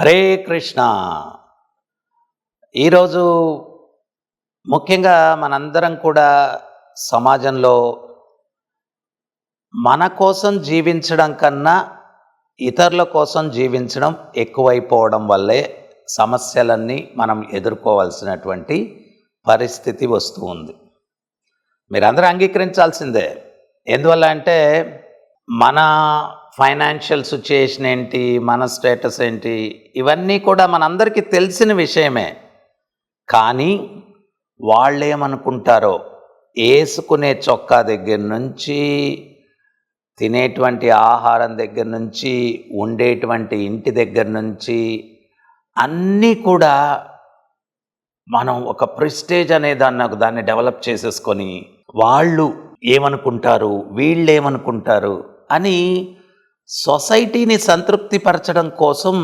హరే కృష్ణ. ఈరోజు ముఖ్యంగా మనందరం కూడా సమాజంలో మన కోసం జీవించడం కన్నా ఇతరుల కోసం జీవించడం ఎక్కువైపోవడం వల్లే సమస్యలన్నీ మనం ఎదుర్కోవాల్సినటువంటి పరిస్థితి వస్తూ ఉంది. మీరందరూ అంగీకరించాల్సిందే. ఎందువల్ల అంటే మన ఫైనాన్షియల్ సిచ్యుయేషన్ ఏంటి మన స్టేటస్ ఏంటి ఇవన్నీ కూడా మనందరికీ తెలిసిన విషయమే. కానీ వాళ్ళు ఏమనుకుంటారో వేసుకునే చొక్కా దగ్గర నుంచి తినేటువంటి ఆహారం దగ్గర నుంచి ఉండేటువంటి ఇంటి దగ్గర నుంచి అన్నీ కూడా మనం ఒక ప్రెస్టేజ్ అనే దాన్ని ఒక దాన్ని డెవలప్ చేసేసుకొని వాళ్ళు ఏమనుకుంటారు వీళ్ళు ఏమనుకుంటారు అని సొసైటీని సంతృప్తిపరచడం కోసం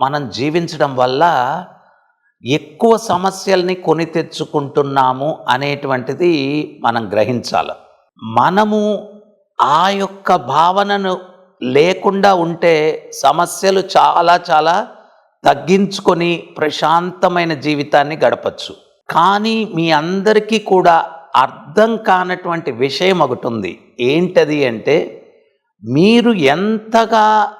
మనం జీవించడం వల్ల ఎక్కువ సమస్యల్ని కొని తెచ్చుకుంటున్నాము అనేటువంటిది మనం గ్రహించాలి. మనము ఆ యొక్క భావనను లేకుండా ఉంటే సమస్యలు చాలా చాలా తగ్గించుకొని ప్రశాంతమైన జీవితాన్ని గడపచ్చు. కానీ మీ అందరికీ కూడా అర్థం కానటువంటి విషయం ఒకటి ఉంది. ఏంటది అంటే మీరు ఎంతగా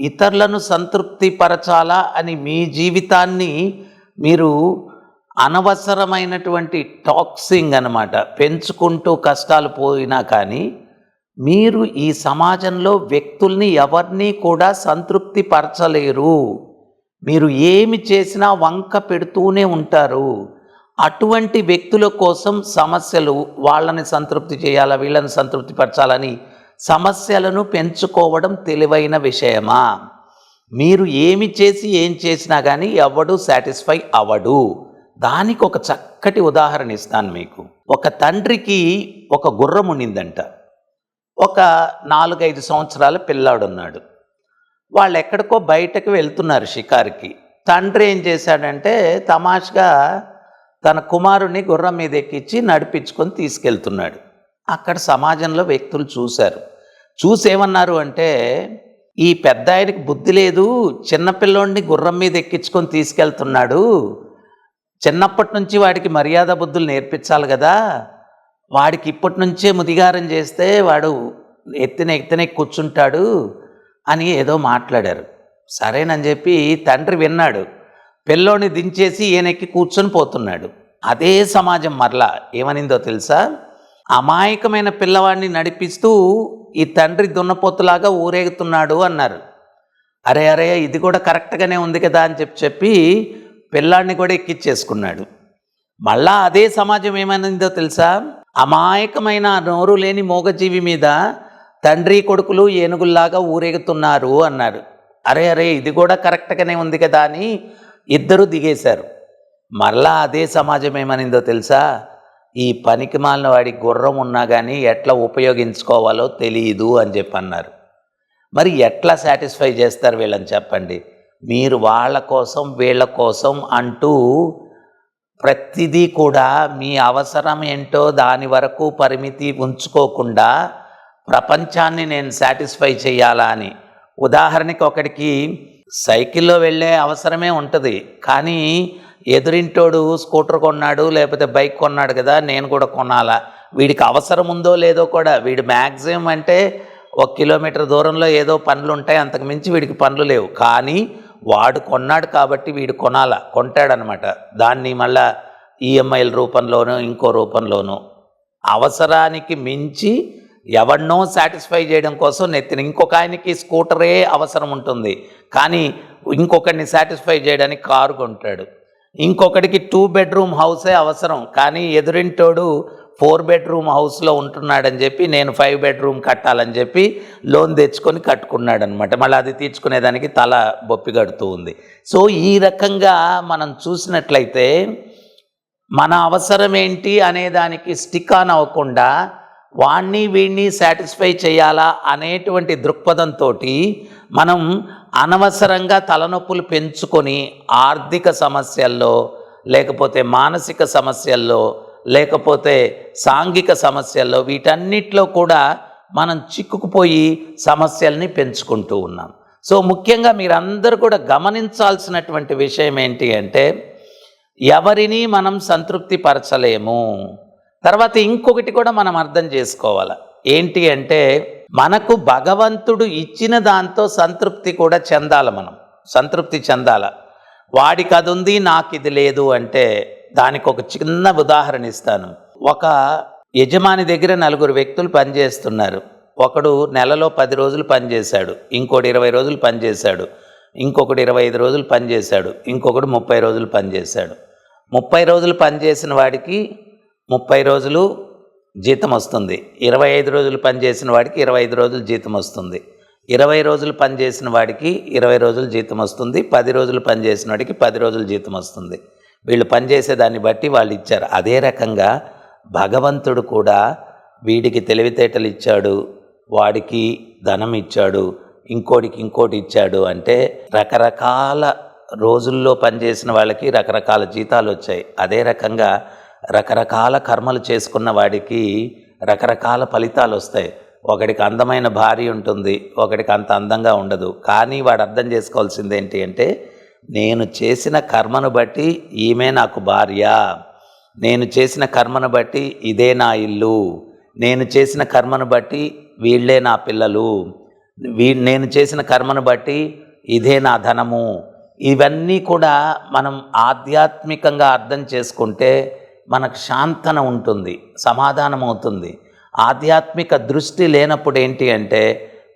ఇతరులను సంతృప్తిపరచాలా అని మీ జీవితాన్ని మీరు అనవసరమైనటువంటి టాక్సింగ్ అన్నమాట. పెంచుకుంటూ కష్టాలు పోయినా కానీ మీరు ఈ సమాజంలో వ్యక్తుల్ని ఎవరిని కూడా సంతృప్తిపరచలేరు. మీరు ఏమి చేసినా వంక పెడుతూనే ఉంటారు. అటువంటి వ్యక్తుల కోసం సమస్యలు వాళ్ళని సంతృప్తి చేయాలా వీళ్ళని సంతృప్తిపరచాలని సమస్యలను పెంచుకోవడం తెలివైన విషయమా? మీరు ఏమి చేసి ఏం చేసినా కానీ ఎవడు సాటిస్ఫై అవ్వడు దానికి ఒక చక్కటి ఉదాహరణ ఇస్తాను మీకు. ఒక తండ్రికి ఒక గుర్రం ఉండిందంట ఒక నాలుగైదు సంవత్సరాల పిల్లాడు ఉన్నాడు వాళ్ళు ఎక్కడికో బయటకు వెళ్తున్నారు షికారికి. తండ్రి ఏం చేశాడంటే తమాషగా తన కుమారుని గుర్రం మీద ఎక్కించి నడిపించుకొని తీసుకెళ్తున్నాడు. అక్కడ సమాజంలో వ్యక్తులు చూశారు. చూసేమన్నారు అంటే ఈ పెద్ద ఆయనకి బుద్ధి లేదు చిన్నపిల్లోడిని గుర్రం మీద ఎక్కించుకొని తీసుకెళ్తున్నాడు చిన్నప్పటి నుంచి వాడికి మర్యాద బుద్ధులు నేర్పించాలి కదా వాడికి ఇప్పటి నుంచే ముదిగారం చేస్తే వాడు ఎత్తిన ఎత్తిన కూర్చుంటాడు అని ఏదో మాట్లాడారు. సరేనని చెప్పి తండ్రి విన్నాడు. పిల్లోని దించేసి ఈయనెక్కి కూర్చొని పోతున్నాడు. అదే సమాజం మరలా ఏమనిందో తెలుసా? అమాయకమైన పిల్లవాడిని నడిపిస్తూ ఈ తండ్రి దున్నపోతులాగా ఊరేగుతున్నాడు అన్నారు. అరే అరే ఇది కూడా కరెక్ట్గానే ఉంది కదా అని చెప్పి చెప్పి పిల్లాడిని కూడా ఎక్కిచ్చేసుకున్నాడు. మళ్ళా అదే సమాజం ఏమైందో తెలుసా? అమాయకమైన నోరు లేని మూగజీవి మీద తండ్రి కొడుకులు ఏనుగుల్లాగా ఊరేగుతున్నారు అన్నారు. అరే అరే ఇది కూడా కరెక్ట్గానే ఉంది కదా అని ఇద్దరు దిగేశారు. మరలా అదే సమాజం ఏమనిందో తెలుసా? ఈ పనికి మాలిన వాడి గుర్రం ఉన్నా కానీ ఎట్లా ఉపయోగించుకోవాలో తెలియదు అని చెప్పి అన్నారు మరి ఎట్లా సాటిస్ఫై చేస్తారు వీళ్ళని చెప్పండి? మీరు వాళ్ళ కోసం వీళ్ళ కోసం అంటూ ప్రతిదీ కూడా మీ అవసరం ఏంటో దాని వరకు పరిమితి ఉంచుకోకుండా ప్రపంచాన్ని నేను సాటిస్ఫై చేయాలా అని. ఉదాహరణకి ఒకడికి సైకిల్లో వెళ్ళే అవసరమే ఉంటుంది. కానీ ఎదురింటోడు స్కూటర్ కొన్నాడు లేకపోతే బైక్ కొన్నాడు కదా నేను కూడా కొనాలా? వీడికి అవసరం ఉందో లేదో కూడా వీడి మ్యాక్సిమం అంటే ఒక కిలోమీటర్ దూరంలో ఏదో పనులు ఉంటాయి అంతకు మించి వీడికి పనులు లేవు. కానీ వాడు కొన్నాడు కాబట్టి వీడు కొనాల? కొంటాడనమాట. దాన్ని మళ్ళా ఈఎంఐల రూపంలోనూ ఇంకో రూపంలోనూ. అవసరానికి మించి ఎవరినో సాటిస్ఫై చేయడం కోసం నెత్తిన ఇంకొక ఆయనకి స్కూటరే అవసరం ఉంటుంది. కానీ ఇంకొకరిని సాటిస్ఫై చేయడానికి కారు కొంటాడు. ఇంకొకడికి టూ బెడ్రూమ్ హౌసే అవసరం కానీ ఎదురింటోడు ఫోర్ బెడ్రూమ్ హౌస్లో ఉంటున్నాడని చెప్పి నేను ఫైవ్ బెడ్రూమ్ కట్టాలని చెప్పి లోన్ తెచ్చుకొని కట్టుకున్నాడు అనమాట మళ్ళీ అది తీర్చుకునేదానికి తల బొప్పి కడుతూ ఉంది. సో ఈ రకంగా మనం చూసినట్లయితే మన అవసరం ఏంటి అనే దానికి స్టిక్ ఆన్ అవ్వకుండా వాణ్ణి వీణ్ణి సాటిస్ఫై చేయాలా అనేటువంటి దృక్పథంతో మనం అనవసరంగా తలనొప్పులు పెంచుకొని ఆర్థిక సమస్యల్లో లేకపోతే మానసిక సమస్యల్లో లేకపోతే సాంఘిక సమస్యల్లో వీటన్నిటిలో కూడా మనం చిక్కుకుపోయి సమస్యల్ని పెంచుకుంటూ ఉన్నాం. సో ముఖ్యంగా మీరందరూ కూడా గమనించాల్సినటువంటి విషయం ఏంటి అంటే ఎవరిని మనం సంతృప్తిపరచలేము. తర్వాత ఇంకొకటి కూడా మనం అర్థం చేసుకోవాలి. ఏంటి అంటే మనకు భగవంతుడు ఇచ్చిన దాంతో సంతృప్తి కూడా చెందాలి మనం. సంతృప్తి చెందాల. వాడికి అది ఉంది నాకు ఇది లేదు అంటే దానికి ఒక చిన్న ఉదాహరణ ఇస్తాను. ఒక యజమాని దగ్గర నలుగురు వ్యక్తులు పనిచేస్తున్నారు ఒకడు నెలలో పది రోజులు పనిచేశాడు ఇంకోటి ఇరవై రోజులు పనిచేశాడు ఇంకొకటి ఇరవై ఐదు రోజులు పనిచేశాడు ఇంకొకడు ముప్పై రోజులు పనిచేశాడు ముప్పై రోజులు పనిచేసిన వాడికి ముప్పై రోజులు జీతం వస్తుంది. ఇరవై ఐదు రోజులు పనిచేసిన వాడికి ఇరవై ఐదు రోజులు జీతం వస్తుంది. ఇరవై రోజులు పనిచేసిన వాడికి ఇరవై రోజులు జీతం వస్తుంది. పది రోజులు పనిచేసిన వాడికి పది రోజులు జీతం వస్తుంది. వీళ్ళు పనిచేసే దాన్ని బట్టి వాళ్ళు ఇచ్చారు. అదే రకంగా భగవంతుడు కూడా వీడికి తెలివితేటలు ఇచ్చాడు. వాడికి ధనం ఇచ్చాడు. ఇంకోటికి ఇంకోటి ఇచ్చాడు అంటే రకరకాల రోజుల్లో పనిచేసిన వాళ్ళకి రకరకాల జీతాలు వచ్చాయి. అదే రకంగా రకరకాల కర్మలు చేసుకున్న వాడికి రకరకాల ఫలితాలు వస్తాయి. ఒకడికి అందమైన భార్య ఉంటుంది ఒకడికి అంత అందంగా ఉండదు. కానీ వాడు అర్థం చేసుకోవాల్సింది ఏంటి అంటే నేను చేసిన కర్మను బట్టి ఈమె నాకు భార్య. నేను చేసిన కర్మను బట్టి ఇదే నా ఇల్లు. నేను చేసిన కర్మను బట్టి వీళ్ళే నా పిల్లలు. వీ నేను చేసిన కర్మను బట్టి ఇదే నా ధనము. ఇవన్నీ కూడా మనం ఆధ్యాత్మికంగా అర్థం చేసుకుంటే మనకు శాంతన ఉంటుంది సమాధానం అవుతుంది ఆధ్యాత్మిక దృష్టి లేనప్పుడు ఏంటి అంటే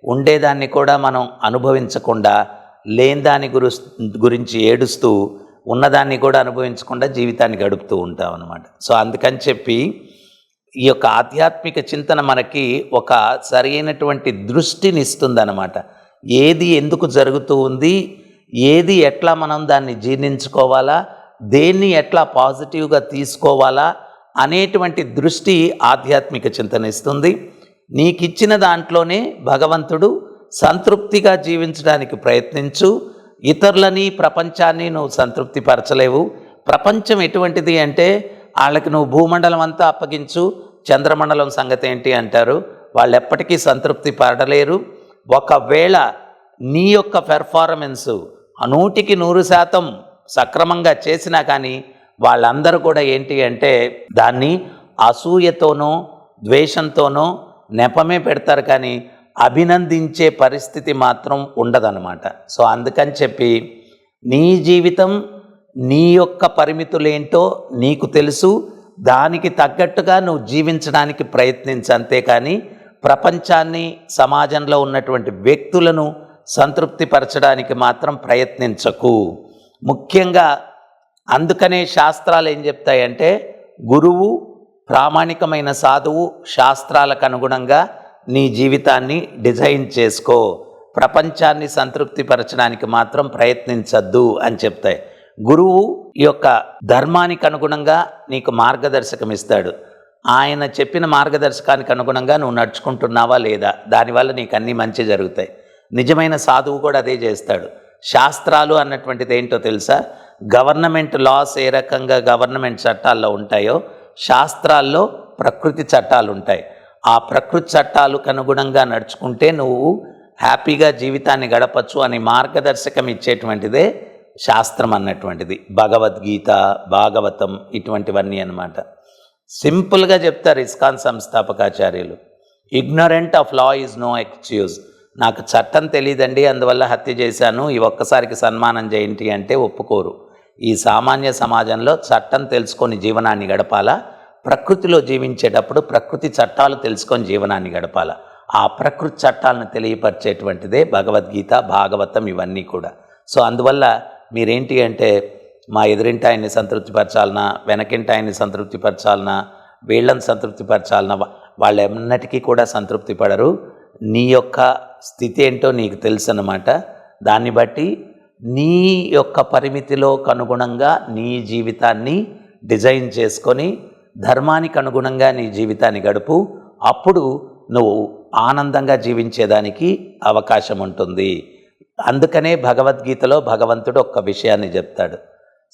ఉండేదాన్ని కూడా మనం అనుభవించకుండా లేని దాని గురు గురించి ఏడుస్తూ ఉన్నదాన్ని కూడా అనుభవించకుండా జీవితాన్ని గడుపుతూ ఉంటాం అనమాట సో అందుకని చెప్పి ఈ యొక్క ఆధ్యాత్మిక చింతన మనకి ఒక సరైనటువంటి దృష్టిని ఇస్తుందన్నమాట. ఏది ఎందుకు జరుగుతూ ఉంది ఏది ఎట్లా మనం దాన్ని జీర్ణించుకోవాలా దేన్ని ఎట్లా పాజిటివ్గా తీసుకోవాలా అనేటువంటి దృష్టి ఆధ్యాత్మిక చింతన ఇస్తుంది. నీకిచ్చిన దాంట్లోనే భగవంతుడు సంతృప్తిగా జీవించడానికి ప్రయత్నించు. ఇతరులని ప్రపంచాన్ని నువ్వు సంతృప్తి పరచలేవు ప్రపంచం ఎటువంటిది అంటే వాళ్ళకి నువ్వు భూమండలం అంతా అప్పగించు. చంద్రమండలం సంగతి ఏంటి అంటారు. వాళ్ళు ఎప్పటికీ సంతృప్తి పడలేరు. ఒకవేళ నీ యొక్క పెర్ఫార్మెన్సు నూటికి నూరు శాతం సక్రమంగా చేసినా కానీ వాళ్ళందరూ కూడా ఏంటి అంటే దాన్ని అసూయతోనో ద్వేషంతోనో నెపమే పెడతారు కానీ అభినందించే పరిస్థితి మాత్రం ఉండదన్నమాట. సో అందుకని చెప్పి నీ జీవితం నీ యొక్క పరిమితులేంటో నీకు తెలుసు. దానికి తగ్గట్టుగా నువ్వు జీవించడానికి ప్రయత్నించు అంతేకాని ప్రపంచాన్ని సమాజంలో ఉన్నటువంటి వ్యక్తులను సంతృప్తిపరచడానికి మాత్రం ప్రయత్నించకు. ముఖ్యంగా అందుకనే శాస్త్రాలు ఏం చెప్తాయంటే గురువు ప్రామాణికమైన సాధువు శాస్త్రాలకు అనుగుణంగా నీ జీవితాన్ని డిజైన్ చేసుకో. ప్రపంచాన్ని సంతృప్తిపరచడానికి మాత్రం ప్రయత్నించద్దు అని చెప్తాయి. గురువు ఈ యొక్క ధర్మానికి అనుగుణంగా నీకు మార్గదర్శకం ఇస్తాడు. ఆయన చెప్పిన మార్గదర్శకానికి అనుగుణంగా నువ్వు నడుచుకుంటున్నావా లేదా? దానివల్ల నీకు అన్నీ మంచి జరుగుతాయి. నిజమైన సాధువు కూడా అదే చేస్తాడు. శాస్త్రాలు అన్నటువంటిది ఏంటో తెలుసా? గవర్నమెంట్ లాస్ ఏ రకంగా గవర్నమెంట్ చట్టాల్లో ఉంటాయో శాస్త్రాల్లో ప్రకృతి చట్టాలు ఉంటాయి. ఆ ప్రకృతి చట్టాలకు అనుగుణంగా నడుచుకుంటే నువ్వు హ్యాపీగా జీవితాన్ని గడపచ్చు అని మార్గదర్శకం ఇచ్చేటువంటిదే శాస్త్రం అన్నటువంటిది. భగవద్గీత భాగవతం ఇటువంటివన్నీ అన్నమాట. సింపుల్గా చెప్తారు ISKCON సంస్థాపకాచార్యులు. Ignorant of law is no excuse నాకు చట్టం తెలియదండి అందువల్ల హత్య చేశాను. ఈ ఒక్కసారికి సన్మానం చేయండి అంటే ఒప్పుకోరు. ఈ సామాన్య సమాజంలో చట్టం తెలుసుకొని జీవనాన్ని గడపాలా? ప్రకృతిలో జీవించేటప్పుడు ప్రకృతి చట్టాలు తెలుసుకొని జీవనాన్ని గడపాల? ఆ ప్రకృతి చట్టాలను తెలియపరిచేటువంటిదే భగవద్గీత భాగవతం ఇవన్నీ కూడా. సో అందువల్ల మీరేంటి అంటే మా ఎదురింటి ఆయన్ని సంతృప్తిపరచాలనా వెనకింటి ఆయన్ని సంతృప్తిపరచాలనా వీళ్ళని సంతృప్తిపరచాలనా వాళ్ళు ఎన్నటికీ కూడా సంతృప్తి పడరు నీ యొక్క స్థితి ఏంటో నీకు తెలుసు అన్నమాట దాన్ని బట్టి నీ యొక్క పరిమితిలో అనుగుణంగా నీ జీవితాన్ని డిజైన్ చేసుకొని ధర్మానికి అనుగుణంగా నీ జీవితాన్ని గడుపు. అప్పుడు నువ్వు ఆనందంగా జీవించేదానికి అవకాశం ఉంటుంది. అందుకనే భగవద్గీతలో భగవంతుడు ఒక్క విషయాన్ని చెప్తాడు.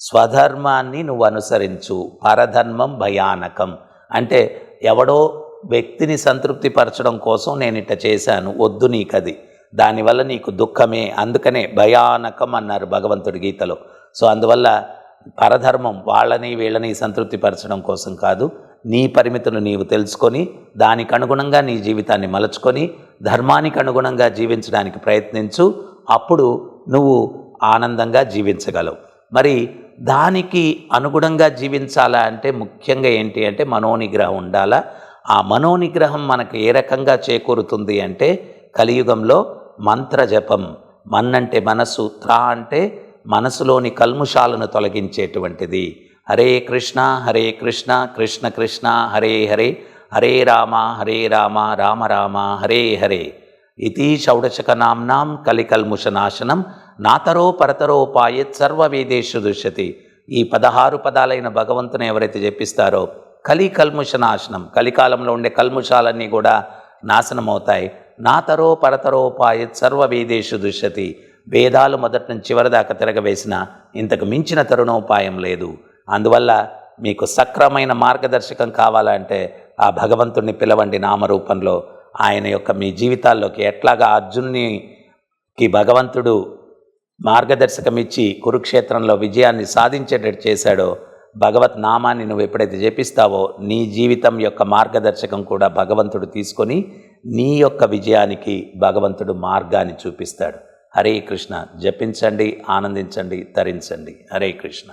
స్వధర్మాన్ని నువ్వు అనుసరించు. పరధర్మం భయానకం. అంటే ఎవడో వ్యక్తిని సంతృప్తిపరచడం కోసం నేను ఇట్ట చేశాను. వద్దు నీకది. దానివల్ల నీకు దుఃఖమే. అందుకనే భయానకం అన్నారు భగవంతుడి గీతలో. సో అందువల్ల పరధర్మం వాళ్ళని వీళ్ళని సంతృప్తిపరచడం కోసం కాదు. నీ పరిమితులు నీవు తెలుసుకొని దానికి అనుగుణంగా నీ జీవితాన్ని మలుచుకొని ధర్మానికి అనుగుణంగా జీవించడానికి ప్రయత్నించు. అప్పుడు నువ్వు ఆనందంగా జీవించగలవు. మరి దానికి అనుగుణంగా జీవించాలా అంటే ముఖ్యంగా ఏంటి అంటే మనోనిగ్రహం ఉండాలా? ఆ మనోనిగ్రహం మనకు ఏ రకంగా చేకూరుతుంది అంటే కలియుగంలో మంత్ర జపం మనసు త్రా అంటే మనసులోని కల్ముషాలను తొలగించేటువంటిది. హరే కృష్ణ హరే కృష్ణ కృష్ణ కృష్ణ హరే హరే హరే రామ హరే రామ రామ రామ హరే హరే. ఇతి షౌడశకనాంనాం కలికల్ముషనాశనం నాతరో పరతరో పాయత్ సర్వవేదేషు దుష్యతి ఈ పదహారు పదాలైన భగవంతుని ఎవరైతే చెప్పిస్తారో కలి కల్ముషనాశనం కలికాలంలో ఉండే కల్ముషాలన్నీ కూడా నాశనం అవుతాయి నాతరో పరతరోపాయ సర్వ సర్వవేదేషు దుష్యతి. వేదాలు మొదటి నుంచి చివరి దాకా తిరగవేసిన ఇంతకు మించిన తరుణోపాయం లేదు. అందువల్ల మీకు సక్రమైన మార్గదర్శకం కావాలంటే ఆ భగవంతుణ్ణి పిలవండి నామరూపంలో. ఆయన యొక్క మీ జీవితాల్లోకి ఎట్లాగా అర్జున్ని భగవంతుడు మార్గదర్శకం ఇచ్చి కురుక్షేత్రంలో విజయాన్ని సాధించేటట్టు చేశాడో భగవత్ నామాన్ని నువ్వు ఎప్పుడైతే జపిస్తావో నీ జీవితం యొక్క మార్గదర్శకం కూడా భగవంతుడు తీసుకొని నీ యొక్క విజయానికి భగవంతుడు మార్గాన్ని చూపిస్తాడు. హరే కృష్ణ. జపించండి ఆనందించండి తరించండి. హరే కృష్ణ.